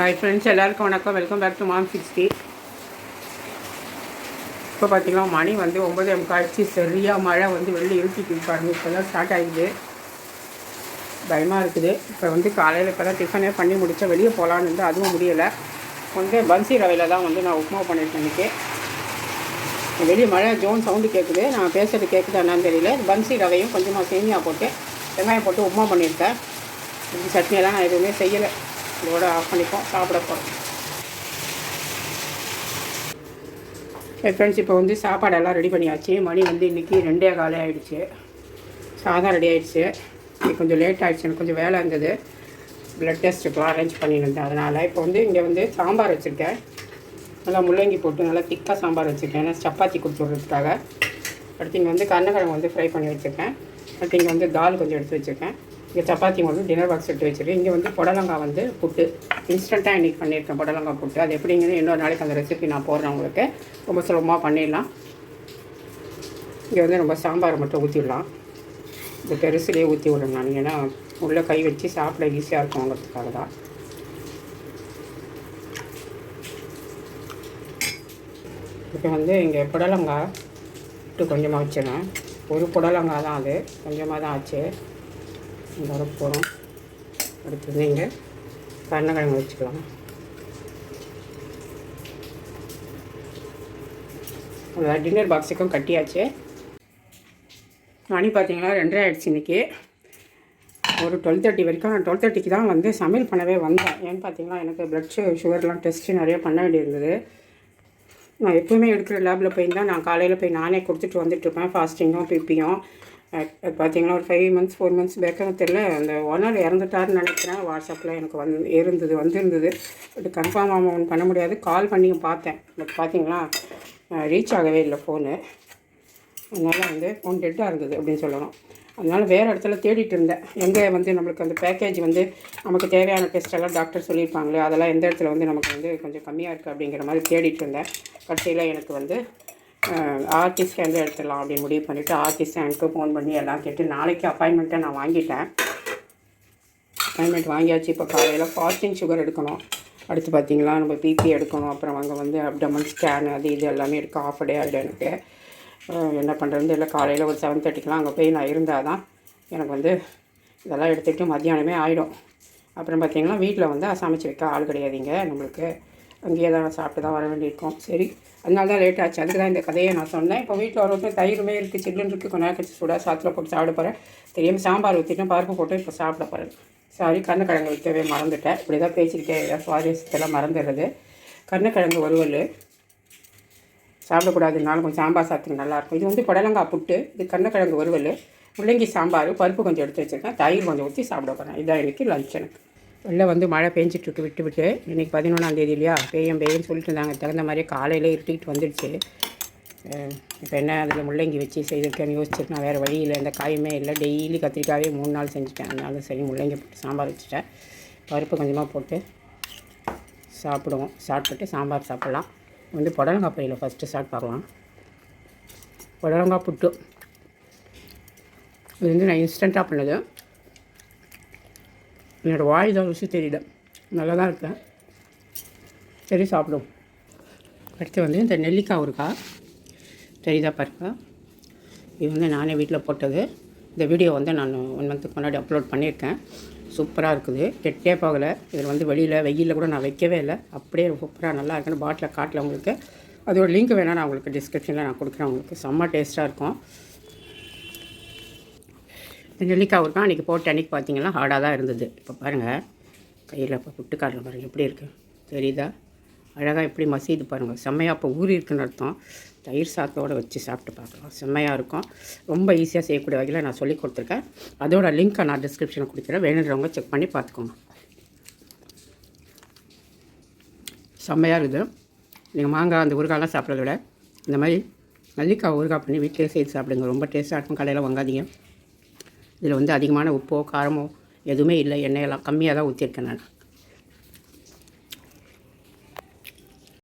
Hi friends எல்லாருக்கும் வணக்கம். Welcome back to mom sixty இப்போ பார்த்திங்கன்னா மணி வந்து ஒம்பது முக்காய்ச்சி சரியாக மழை வந்து வெளில இருட்டிட்டு இருப்பாருங்க இப்போ தான் ஸ்டார்ட் ஆகிடுது பயமாக இருக்குது. இப்போ வந்து காலையில் இப்போ தான் டிஃபனே பண்ணி முடித்தா வெளியே போகலான்னு இருந்தால் அதுவும் முடியலை. வந்து பன்சி ரவையில் தான் வந்து நான் உப்புமா பண்ணியிருக்கேன் இன்றைக்கி வெளியே மழை ஜோன் சவுண்டு கேட்குது நான் பேசுகிறது கேட்குது என்னன்னு தெரியல. பன்சி ரவையும் கொஞ்சமாக சேமியா போட்டு வெங்காயம் போட்டு உப்புமா பண்ணியிருக்கேன். சட்னியெல்லாம் நான் எதுவுமே செய்யலை. இதோட ஆஃப் பண்ணிப்போம் சாப்பிட போகிறோம் ஃப்ரெண்ட்ஸ் இப்போ வந்து சாப்பாடெல்லாம் ரெடி பண்ணியாச்சு. மணி வந்து இன்றைக்கி ரெண்டே காலை ஆகிடுச்சு சாதம் ரெடி ஆகிடுச்சு கொஞ்சம் லேட் ஆகிடுச்சு எனக்கு கொஞ்சம் வேலை இருந்தது. ப்ளட் டெஸ்ட்டுக்கெலாம் அரேஞ்ச் பண்ணியிருந்தேன் அதனால் இப்போ வந்து இங்கே வந்து சாம்பார் வச்சுருக்கேன். நல்லா முள்ளங்கி போட்டு நல்லா திக்காக சாம்பார் வச்சுருக்கேன். ஏன்னா சப்பாத்தி கொடுத்து விட்றதுக்காக அடுத்து இங்கே வந்து கருணக்கிழங்கு வந்து ஃப்ரை பண்ணி வச்சுருக்கேன். அடுத்து இங்கே வந்து தால் கொஞ்சம் எடுத்து வச்சுருக்கேன். இங்கே சப்பாத்தி வந்து டின்னர் பாக்ஸ் எடுத்து வச்சுருக்கேன். இங்கே வந்து புடலங்காய் வந்து புட்டு. இன்ஸ்டண்ட்டாக இன்றைக்கி பண்ணியிருக்கேன் புடலங்காய் புட்டு. அது எப்படிங்கிறது இன்னொரு நாளைக்கு அந்த ரெசிபி நான் போடுறேன் உங்களுக்கு. ரொம்ப சுலபமாக பண்ணிடலாம். இங்கே வந்து நம்ம சாம்பார் மட்டும் ஊற்றிடலாம் இந்த பெருசுலேயே ஊற்றி விடணும் நான். ஏன்னா உள்ளே கை வச்சு சாப்பிட ஈஸியாக இருக்கும்ங்கிறதுக்காக தான். இப்போ வந்து இங்கே புடலங்காய் புட்டு கொஞ்சமாக வச்சிடலாம் ஒரு புடலங்காய் தான் அது. கொஞ்சமாக தான் ஆச்சு. வரப்போகிறோம் வர போகிறோம் அடுத்தது இங்கே கருணக்கிழங்கு வச்சுக்கலாம். அதான் டின்னர் பாக்ஸுக்கும் கட்டியாச்சு. மணி பார்த்தீங்கன்னா ரெண்டரை ஆயிடுச்சு இன்றைக்கி ஒரு டுவெல் தேர்ட்டி வரைக்கும் நான் டுவெல் தேர்ட்டிக்கு தான் வந்து சமையல் பண்ணவே வந்தேன். ஏன்னு பார்த்தீங்கன்னா எனக்கு ப்ளட் சுகர்லாம் டெஸ்ட்டு நிறைய பண்ண வேண்டியிருந்தது. நான் எப்போவுமே எடுக்கிற லேபில் போய் தான் நான் காலையில் போய் நானே கொடுத்துட்டு வந்துட்டுருப்பேன் ஃபாஸ்டிங்கும் பிபியும் பார்த்தீங்கன்னா ஒரு ஃபைவ் மந்த்ஸ் ஃபோர் மந்த்ஸ் பேக்காக தெரில அந்த ஓனர் இறந்துட்டாருன்னு நினைக்கிறேன். வாட்ஸ்அப்பில் எனக்கு வந்து இருந்தது வந்திருந்தது. பட் கன்ஃபார்ம் ஆமாம் பண்ண முடியாது. கால் பண்ணி பார்த்தேன். பட் பார்த்தீங்களா ரீச் ஆகவே இல்லை ஃபோனு அதனால் வந்து ஃபோன் டெட்டாக இருந்தது அப்படின்னு சொல்லணும். அதனால் வேறு இடத்துல தேடிட்டு இருந்தேன். எங்கே வந்து நம்மளுக்கு அந்த பேக்கேஜ் வந்து நமக்கு தேவையான டெஸ்ட்டெல்லாம் டாக்டர் சொல்லியிருப்பாங்களே அதெல்லாம் எந்த இடத்துல வந்து நமக்கு வந்து கொஞ்சம் கம்மியாக இருக்குது அப்படிங்கிற மாதிரி தேடிட்டு இருந்தேன். கடைசியில் எனக்கு வந்து ஆர்டி ஸ்கேன் எடுத்துடலாம் அப்படின்னு முடிவு பண்ணிவிட்டு ஆர்டி ஸ்கேனுக்கு ஃபோன் பண்ணி எல்லாம் கேட்டு நாளைக்கு அப்பாயின்மெண்ட்டை நான் வாங்கிட்டேன். அப்பாயின்மெண்ட் வாங்கியாச்சு. இப்போ காலையில் ஃபாஸ்டிங் சுகர் எடுக்கணும். அடுத்து பார்த்திங்களா நம்ம பிபி எடுக்கணும். அப்புறம் அங்கே வந்து அப்டமன் ஸ்கேன் அது இது எல்லாமே இருக்குது ஆஃப் டே ஆகிடும் எனக்கு. என்ன பண்ணுறது இல்லை காலையில் ஒரு செவன் தேர்ட்டிக்கெலாம் அங்கே போய் நான் இருந்தால் தான் எனக்கு வந்து இதெல்லாம் எடுத்துகிட்டு மத்தியானமே ஆகிடும் அப்புறம் பார்த்திங்கன்னா வீட்டில் வந்து சமைச்சு வைக்க ஆள் கிடையாதுங்க. நம்மளுக்கு அங்கேயே தான் சாப்பிட்டு தான் வர வேண்டியிருக்கும். சரி அதனால தான் லேட் ஆச்சு. அதுக்கு தான் இந்த கதையை நான் சொன்னேன். இப்போ வீட்டில் ஒரு தயிருமே இருக்குது சில்லுன்னு இருக்குது கொஞ்ச நேரம் கழிச்சு சூடாக சாத்தில் போட்டு சாப்பிட போகிறேன் தெரியாமல் சாம்பார் ஊற்றிட்டு பருப்பு போட்டு இப்போ சாப்பிட போகிறேன் சாரி கருணக்கிழங்கு வைக்கவே மறந்துட்டேன். இப்படி தான் பேசிக்கிட்டே சுவாரஸ்யத்தெல்லாம் மறந்துடுறது. கருணக்கிழங்கு வறுவல் சாப்பிடக்கூடாதுனாலும் கொஞ்சம் சாம்பார் சாத்துக்கு நல்லாயிருக்கும் இது வந்து புடலங்காய் புட்டு. இது கருணக்கிழங்கு வறுவல் முள்ளங்கி சாம்பார் பருப்பு கொஞ்சம் எடுத்து வச்சுருக்கேன். தயிர் கொஞ்சம் ஊற்றி சாப்பிட போகிறேன் இதான் இன்றைக்கி லஞ்ச் எனக்கு. வெளில வந்து மழை பெஞ்சிட்ருக்கு விட்டு விட்டு. இன்றைக்கி பதினொன்றாந்தேதி இல்லையா? பெய்யும் பெய்யும் சொல்லிட்டு இருந்தாங்க. தகுந்த மாதிரியே காலையில் இருட்டிக்கிட்டு வந்துடுச்சு. இப்போ என்ன அதில் முள்ளங்கி வச்சு செய்திருக்கேன்னு யோசிச்சிருக்கேன். வேறு வழியில் எந்த காயுமே இல்லை. டெய்லி கத்திரிக்காயே மூணு நாள் செஞ்சுட்டேன். அதனால சரி முள்ளங்கி போட்டு சாம்பார் வச்சுட்டேன். பருப்பு கொஞ்சமாக போட்டு சாப்பிடுவோம். சாப்பிட்டுட்டு சாம்பார் சாப்பிட்லாம். வந்து புடலங்காய் பையில் ஃபஸ்ட்டு ஸ்டார்ட் பார்க்கலாம். புடலங்காய் புட்டு. இது வந்து நான் இன்ஸ்டண்ட்டாக பண்ணது. என்னோடய வாய் தான் ருசி தெரியல. நல்லா தான் இருக்கேன். சரி சாப்பிடும் அடுத்து வந்து இந்த நெல்லிக்காய் ஊருக்கா தெரியுதா பாருங்க. இது வந்து நானே வீட்டில் போட்டது. இந்த வீடியோ வந்து நான் ஒன் மந்த்துக்கு முன்னாடி அப்லோட் பண்ணியிருக்கேன். சூப்பராக இருக்குது. கெட்டே போகலை. இதில் வந்து வெளியில் வெயிலில் கூட நான் வைக்கவே இல்லை. அப்படியே சூப்பராக நல்லா இருக்குன்னு பாட்டில் காட்டல உங்களுக்கு. அதோட லிங்க் வேணால் நான் உங்களுக்கு டிஸ்கிரிப்ஷனில் நான் கொடுக்குறேன் உங்களுக்கு. செம்ம டேஸ்ட்டாக இருக்கும். இந்த நெல்லிக்காய் ஊருக்கா அன்றைக்கி போட்டு அன்றைக்கி பார்த்தீங்கன்னா ஹார்டாக தான் இருந்தது. இப்போ பாருங்கள் கையில் இப்போ புட்டுக்காரில் பாருங்கள் எப்படி இருக்குது தெரியுதா? அழகாக எப்படி மசிது பாருங்கள் செம்மையாக இப்போ ஊறி இருக்குன்னு அர்த்தம். தயிர் சாத்தோடு வச்சு சாப்பிட்டு பார்க்கலாம். செம்மையாக இருக்கும். ரொம்ப ஈஸியாக செய்யக்கூடிய வகையில் நான் சொல்லி கொடுத்துருக்கேன். அதோட லிங்க்கை நான் டிஸ்கிரிப்ஷனில் கொடுக்குறேன். வேணுன்றவங்க செக் பண்ணி பார்த்துக்கோங்க. செம்மையாக இருக்குது. நீங்கள் மாங்காய் அந்த ஊறுகாயெலாம் சாப்பிட்றத விட இந்த மாதிரி மல்லிக்காய் ஊறுகாய் பண்ணி வீட்டிலே செய்து சாப்பிடுங்க. ரொம்ப டேஸ்ட்டாக இருக்கும். கடையில் வாங்காதீங்க. இதில் வந்து அதிகமான உப்போ காரமோ எதுவுமே இல்லை. எண்ணெயெல்லாம் கம்மியாக தான் ஊற்றிருக்கேன் நான்.